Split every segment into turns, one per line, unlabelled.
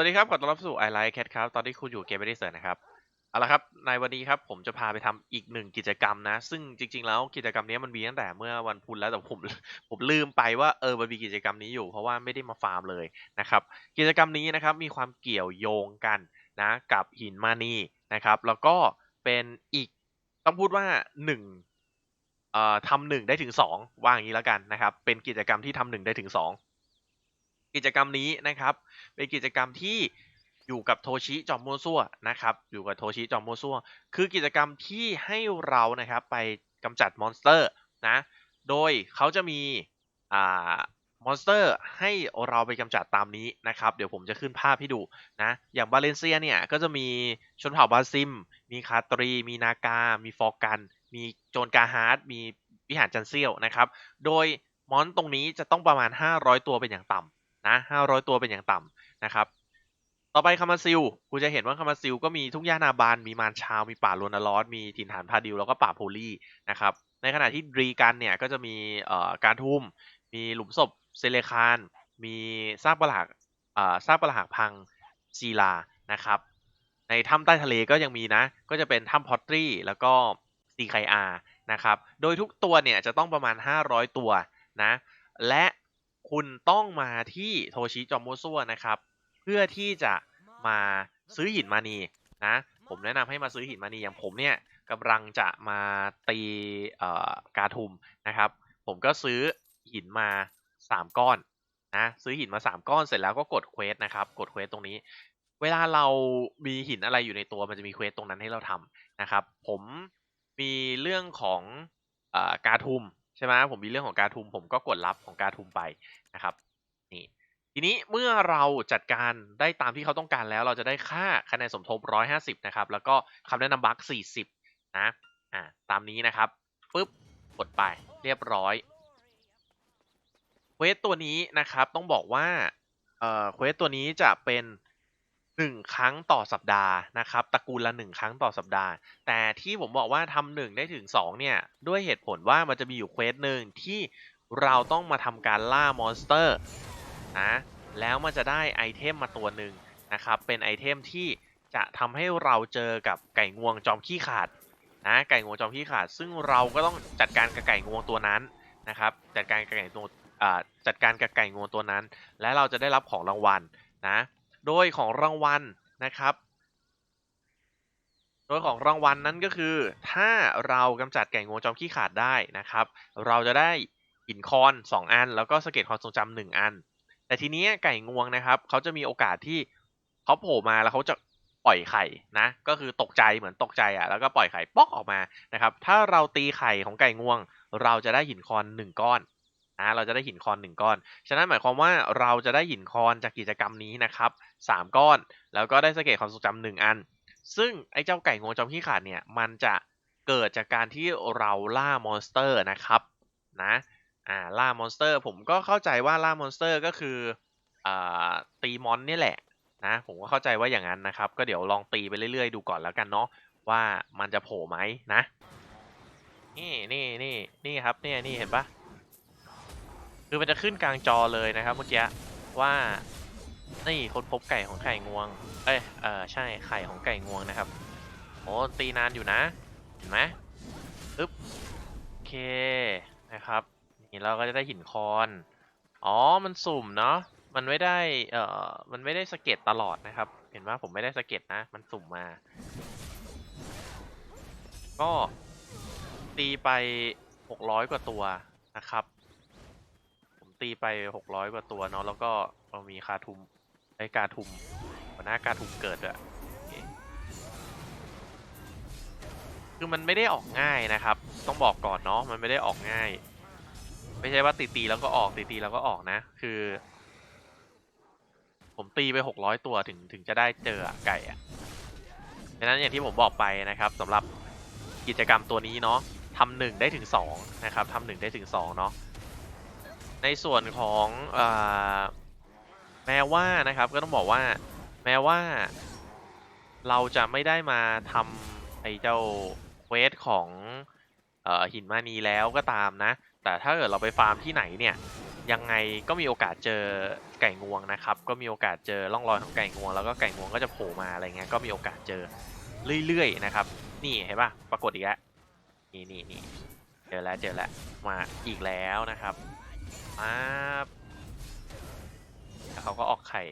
วัสดีครับ ขอต้อนรับสู่ i Like Cat ครับ ตอนที่คุณอยู่เกมไม่ได้เสิร์นะครับ เอาละครับ ในวันนี้ครับ ผมจะพาไปทำอีกหนึ่งกิจกรรมนะ ซึ่งจริง ๆ แล้วกิจกรรมนี้มันมีตั้งแต่เมื่อวันพุธแล้วแต่ผมผมลืมไปว่าเออมันมีกิจกรรมนี้อยู่เพราะว่าไม่ได้มาฟาร์มเลยนะครับ กิจกรรมนี้นะครับมีความเกี่ยวโยงกันนะกับหินมานีนะครับ แล้วก็เป็นอีกต้องพูดว่าหนึ่งเอ่อทำหนึ่งได้ถึงสองว่าอย่างนี้แล้วกันนะครับ เป็นกิจกรรมที่ทำหนึ่งได้ถึงสอง กิจกรรมนี้นะครับ เป็นกิจกรรมที่อยู่กับโทชิจอมมัวซั่วนะครับ อยู่กับโทชิจอมมัวซั่ว คือกิจกรรมที่ให้เรานะครับไปกำจัดมอนสเตอร์นะ โดยเขาจะมีอ่ามอนสเตอร์ให้เราไปกำจัดตามนี้นะครับ เดี๋ยวผมจะขึ้นภาพให้ดูนะ อย่างบาเลนเซียเนี่ยก็จะมีชนเผ่าบาซิม มีคาตรี มีนากา มีฟอกัน มีโจนกาฮาร์ด มีวิหารจันเซียวนะครับ โดยมอนตรงนี้จะต้องประมาณ 500 ตัวเป็นอย่างต่ำ นะห้าร้อยตัวเป็นอย่างต่ำนะครับ ต่อไปคามาซิลกูจะเห็นว่าคามาซิลก็มีทุ่งหญ้านาบาน มีมารชาว มีป่าโลนาลอสมีถิ่นฐานพาดิวแล้วก็ป่าโพลีนะครับในขณะที่ดรีกันเนี่ยก็จะมีการทุ่ม มีหลุมศพเซเลคาน มีซากปรักหักซากปรักหักพังซีลานะครับในถ้ำใต้ทะเลก็ยังมีนะ ก็จะเป็นถ้ำพอตตรีแล้วก็ซีไคอานะครับ โดยทุกตัวเนี่ยจะต้องประมาณ 500 ตัวนะ และ คุณต้องมาที่โทชิจอมมัวซั่วนะครับ เพื่อที่จะมาซื้อหินมานีนะ ผมแนะนำให้มาซื้อหินมานีอย่างผมเนี่ยกำลังจะมาตีกาทุมนะครับ ผมก็ซื้อหินมา 3 ก้อนนะซื้อหินมา 3 ก้อนเสร็จแล้วก็กดเควสนะครับ กดเควสตรงนี้ เวลาเรามีหินอะไรอยู่ในตัวมันจะมีเควสตรงนั้นให้เราทำนะครับ ผมมีเรื่องของอกาทุม ช่ไหมผมมีเรื่องของการทุมผมก็กดรับของการทุมไปนะครับนี่ทีนี้เมื่อเราจัดการได้ตามที่เขาต้องการแล้ว เราจะได้ค่าคะแนนสมทบ 150 นะครับ แล้วก็คำแนะนำบัค40 นะอ่าตามนี้นะครับปุ๊บกดไปเรียบร้อยเควสตัวนี้นะครับต้องบอกว่าเอ่อเควสตัวนี้จะเป็น หนึ่งครั้งต่อสัปดาห์นะครับตระกูลละหนึ่งครั้งต่อสัปดาห์ แต่ที่ผมบอกว่าทำหนึ่งได้ถึงสองเนี่ย ด้วยเหตุผลว่ามันจะมีอยู่เควสหนึ่งที่เราต้องมาทำการล่ามอนสเตอร์นะแล้วมันจะได้ไอเทมมาตัวหนึ่งนะครับเป็นไอเทมที่จะทำให้เราเจอกับไก่งวงจอมขี้ขาดนะไก่งวงจอมขี้ขาด ซึ่งเราก็ต้องจัดการกับไก่งวงตัวนั้นนะครับจัดการกับไก่ตัวอ่าจัดการกับไก่งวงตัวนั้น และเราจะได้รับของรางวัลนะ โดยของรางวัลนะครับ โดยของรางวัลนั้นก็คือ ถ้าเรากำจัดไก่งวงจอมขี้ขาดได้นะครับ เราจะได้หินคอน 2 อัน แล้วก็สเก็ตความทรงจำหนึ่งอัน แต่ทีนี้ไก่งวงนะครับเขาจะมีโอกาสที่เขาโผล่มาแล้วเขาจะปล่อยไข่นะ ก็คือตกใจเหมือนตกใจอะแล้วก็ปล่อยไข่ป๊อกออกมานะครับ ถ้าเราตีไข่ของไก่งวง เราจะได้หินคอนหนึ่งก้อนะเราจะได้หินคอนหนึ่งก้อน ฉะนั้นหมายความว่าเราจะได้หินคอนจากกิจกรรมนี้นะครับสามก้อน แล้วก็ได้สเก็ตความทรงจำหนึ่งอัน ซึ่งไอ้เจ้าไก่งวงจอมขี้ขาดเนี่ยมันจะเกิดจากการที่เราล่ามอนสเตอร์นะครับนะอ่าล่ามอนสเตอร์ผมก็เข้าใจว่าล่ามอนสเตอร์ก็คืออ่าตีมอนนี่แหละนะผมก็เข้าใจว่าอย่างนั้นนะครับ ก็เดี๋ยวลองตีไปเรื่อยๆ ดูก่อนแล้วกันเนาะว่ามันจะโผล่ไหมนะ นี่นี่นี่นี่ครับเนี่ยนี่เห็นปะ คือมันจะขึ้นกลางจอเลยนะครับ เมื่อกี้ว่านี่คนพบไก่ของไก่งวง เอ้ยเออใช่ไข่ของไก่งวงนะครับโอ้ตีนานอยู่นะเห็นไหมปึ๊บโอเคนะครับนี่เราก็จะได้หินคอน อ๋อ มันสุ่มเนาะ มันไม่ได้ เอ่อ มันไม่ได้สเก็ตตลอดนะครับ เห็นว่าผมไม่ได้สเก็ตนะ มันสุ่มมา ก็ตีไปหกร้อยกว่าตัวนะครับ ตีไปหกร้อยกว่าตัวเนาะแล้วก็เรามีคาทุมไอ้กาทุมหัวหน้ากาทุมเกิดด้วยโอเคคือมันไม่ได้ออกง่ายนะครับ ต้องบอกก่อนเนาะมันไม่ได้ออกง่าย ไม่ใช่ว่าตีตีแล้วก็ออกตีตีแล้วก็ออกนะ คือ ผมตีไปหกร้อยตัวถึงถึงจะได้เจอไก่อะดังนั้นอย่างที่ผมบอกไปนะครับสำหรับกิจกรรมตัวนี้เนาะทำหนึ่งได้ถึงสองนะครับทำหนึ่งได้ถึงสองเนาะ ในส่วนของอแม้ว่านะครับก็ต้องบอกว่า แม้ว่า เราจะไม่ได้มาทำไอ้เจ้าเควสของอหินมานีแล้วก็ตามนะ แต่ถ้าเกิดเราไปฟาร์มที่ไหนเนี่ยยังไงก็มีโอกาสเจอไก่งวงนะครับ ก็มีโอกาสเจอร่องรอยของไก่งวง แล้วก็ไก่งวงก็จะโผล่มาอะไรเงี้ยก็มีโอกาสเจอเรื่อยๆนะครับ นี่เห็นปะปรากฏอีกแล้วนี่นี่นี่เจอแล้วเจอแล้วมาอีกแล้วนะครับ มาแล้วเขาก็ออกไข่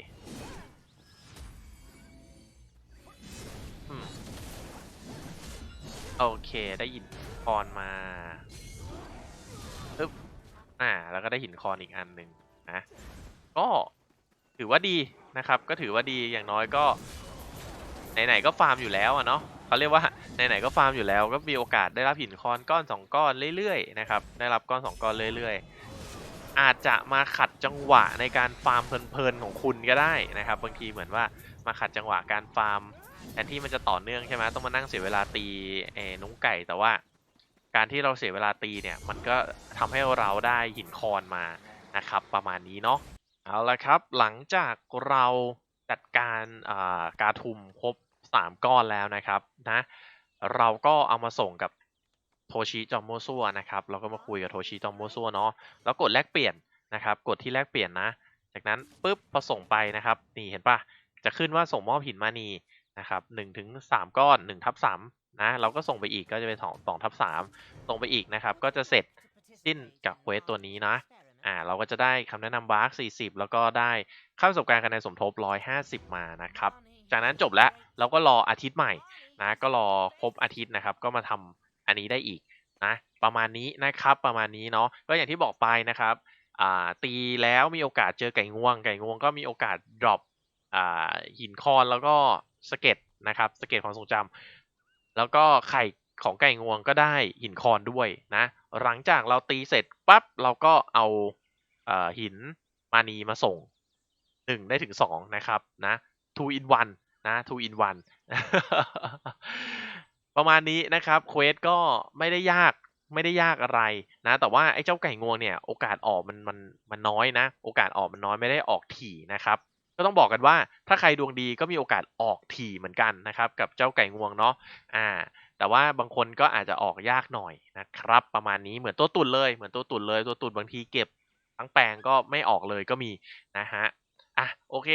โอเคได้ยินคอนมาปึ๊บอ่า แล้วก็ได้หินคอนอีกอันหนึ่งนะ ก็ถือว่าดีนะครับ ก็ถือว่าดีอย่างน้อยก็ ไหนๆก็ฟาร์มอยู่แล้วอะเนาะเขาเรียกว่าไหนๆก็ฟาร์มอยู่แล้ว ก็มีโอกาสได้รับหินคอนก้อนสองก้อนเรื่อยๆนะครับ ได้รับก้อนสองก้อนเรื่อยๆ อาจจะมาขัดจังหวะในการฟาร์มเพลินๆของคุณก็ได้นะครับ บางทีเหมือนว่ามาขัดจังหวะการฟาร์มแทนที่มันจะต่อเนื่องใช่ไหมต้องมานั่งเสียเวลาตีเอนุ้งไก่แต่ว่า การที่เราเสียเวลาตีเนี่ย มันก็ทำให้เราได้หินคอนมานะครับ ประมาณนี้เนาะเอาละครับ หลังจากเราจัดการากาทุมครบ 3 ก้อนแล้วนะครับนะ เราก็เอามาส่งกับ โทชิจอมโมซัวนะครับเราก็มาคุยกับโทชิจอมโมซัวเนาะแล้วกดแลกเปลี่ยนนะครับ กดที่แลกเปลี่ยนนะ จากนั้นปุ๊บพอส่งไปนะครับ นี่เห็นปะจะขึ้นว่าส่งมอบหินมานีนะครับหนึ่งถึงสามก้อนหนึ่งทับสามนะเราก็ส่งไปอีกก็จะเป็นสองสองทับสามส่งไปอีกนะครับ ก็จะเสร็จสิ้นกับเควสตัวนี้นะอ่าเราก็จะได้คำแนะนำบาร์ก40 แล้วก็ได้ค่าประสบการณ์คะแนนสมทบ 150 มานะครับ จากนั้นจบแล้วเราก็รออาทิตย์ใหม่นะก็รอครบอาทิตย์นะครับ ก็มาทำ อันนี้ได้อีกนะประมาณนี้นะครับประมาณนี้เนาะก็อย่างที่บอกไปนะครับตีแล้วมีโอกาสเจอไก่งวง ไก่งวงก็มีโอกาสดรอปหินคอนแล้วก็สเก็ตนะครับสเก็ตของทรงจำแล้วก็ไข่ของไก่งวงก็ได้หินคอนด้วยนะหลังจากเราตีเสร็จปั๊บเราก็เอาอหินมานีมาส่งหนึ่งได้ถึงสองนะครับนะ two in one นะ two in one ประมาณนี้นะครับเควสก็ไม่ได้ยากไม่ได้ยากอะไรนะ แต่ว่าไอ้เจ้าไก่งวงเนี่ยโอกาสออกมันมันมันน้อยนะ โอกาสออกมันน้อยไม่ได้ออกถี่นะครับก็ต้องบอกกันว่าถ้าใครดวงดีก็มีโอกาสออกถี่เหมือนกันนะครับกับเจ้าไก่งวงเนาะอ่า แต่ว่าบางคนก็อาจจะออกยากหน่อยนะครับ ประมาณนี้เหมือนตัวตุ่นเลยเหมือนตัวตุ่นเลยตัวตุ่นบางทีเก็บทั้งแปลงก็ไม่ออกเลยก็มีนะฮะอะโอเค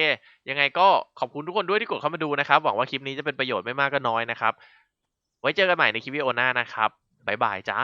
ยังไงก็ขอบคุณทุกคนด้วยที่กดเข้ามาดูนะครับ หวังว่าคลิปนี้จะเป็นประโยชน์ไม่มากก็น้อยนะครับ ไว้เจอกันใหม่ในคลิปวิดีโอหน้านะครับ บ๊ายบายจ้า